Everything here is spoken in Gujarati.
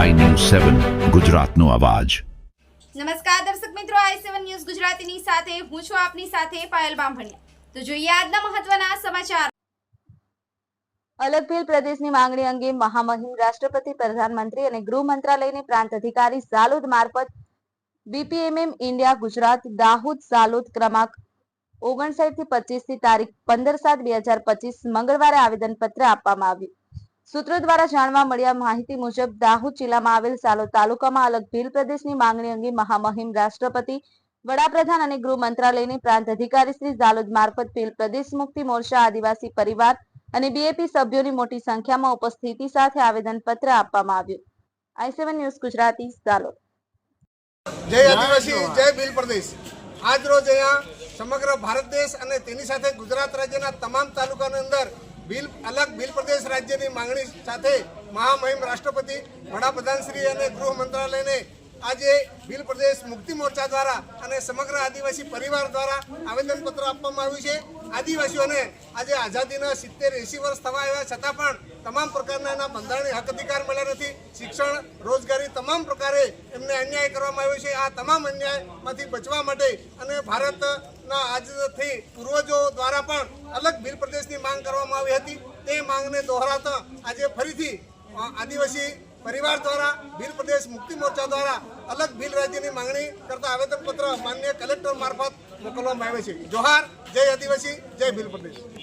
સેવન ગુજરાતનો અવાજ. નમસ્કાર દર્શક મિત્રો આઈ સેવન ન્યૂઝ ગુજરાતીની સાથે હું છું આપની સાથે પાયલ બામભણિયા. તો જોઈએ આજના મહત્વના સમાચાર. અલગભેલ પ્રદેશની માંગણી અંગે મહામહિમ રાષ્ટ્રપતિ પ્રધાનમંત્રી અને ગૃહ મંત્રાલયની પ્રાંત અધિકારી ઝાલોદ મારફત બીપીએમએમ ઇન્ડિયા ગુજરાત દાહોદ ઝાલોદ ક્રમાંક ઓગણસાઠથી પચીસથી તારીખ પંદર સાત બે હજાર પચીસ મંગળવારે આવેદનપત્ર આપવામાં આવ્યું. સૂત્રો દ્વારા જાણવા મળ્યા માહિતી મુજબ, દાહોદ જિલ્લામાં આવેલ સાલો તાલુકામાં અલગ ભીલ પ્રદેશની માંગણી અંગે મહામહિમ રાષ્ટ્રપતિ, વડાપ્રધાન અને ગૃહ મંત્રાલયની પ્રાંત અધિકારી શ્રી ઝાલોદ મારફત ભીલ પ્રદેશ મુક્તિ મોરચા આદિવાસી પરિવાર અને બીએપી સભ્યોની મોટી સંખ્યામાં ઉપસ્થિતિ સાથે આવેદનપત્ર આપવામાં આવ્યું. I seven news Gujarati, Jhalod. જય આદિવાસી, જય ભીલ પ્રદેશ. આજ રોજ અહીંયા સમગ્ર ભારત દેશ અને તેની સાથે ગુજરાત રાજ્યના તમામ તાલુકાની અંદર ભીલ અલગ ભીલ પ્રદેશ રાજ્યની માંગણી સાથે મહામહિમ રાષ્ટ્રપતિ, વડાપ્રધાનશ્રી અને ગૃહ મંત્રાલયને આજે ભીલ પ્રદેશ મુક્તિ મોરચા દ્વારા અને સમગ્ર આદિવાસી પરિવાર દ્વારા આવેદનપત્ર આપવામાં આવ્યું છે. આદિવાસીઓને આજે આઝાદીના સિત્તેર એંસી વર્ષ થવા આવ્યા છતાં પણ તમામ પ્રકારના એના બંધારણીય હક અધિકાર મળ્યા નથી. શિક્ષણ, રોજગારી તમામ પ્રકારે એમને અન્યાય કરવામાં આવ્યો છે. આ તમામ અન્યાયમાંથી બચવા માટે અને ભારતના આજથી પૂર્વજો દ્વારા પણ અલગ ભીલ પ્રદેશની માંગ આવી હતી. તે માંગને દોહરાતા આજે ફરીથી આદિવાસી પરિવાર દ્વારા ભીલ પ્રદેશ મુક્તિ મોરચા દ્વારા અલગ ભીલ રાજ્યની માંગણી કરતા આવેદનપત્ર માન્ય કલેક્ટર મારફત મોકલવામાં આવે છે. જોહાર, જય આદિવાસી, જય ભીલ પ્રદેશ.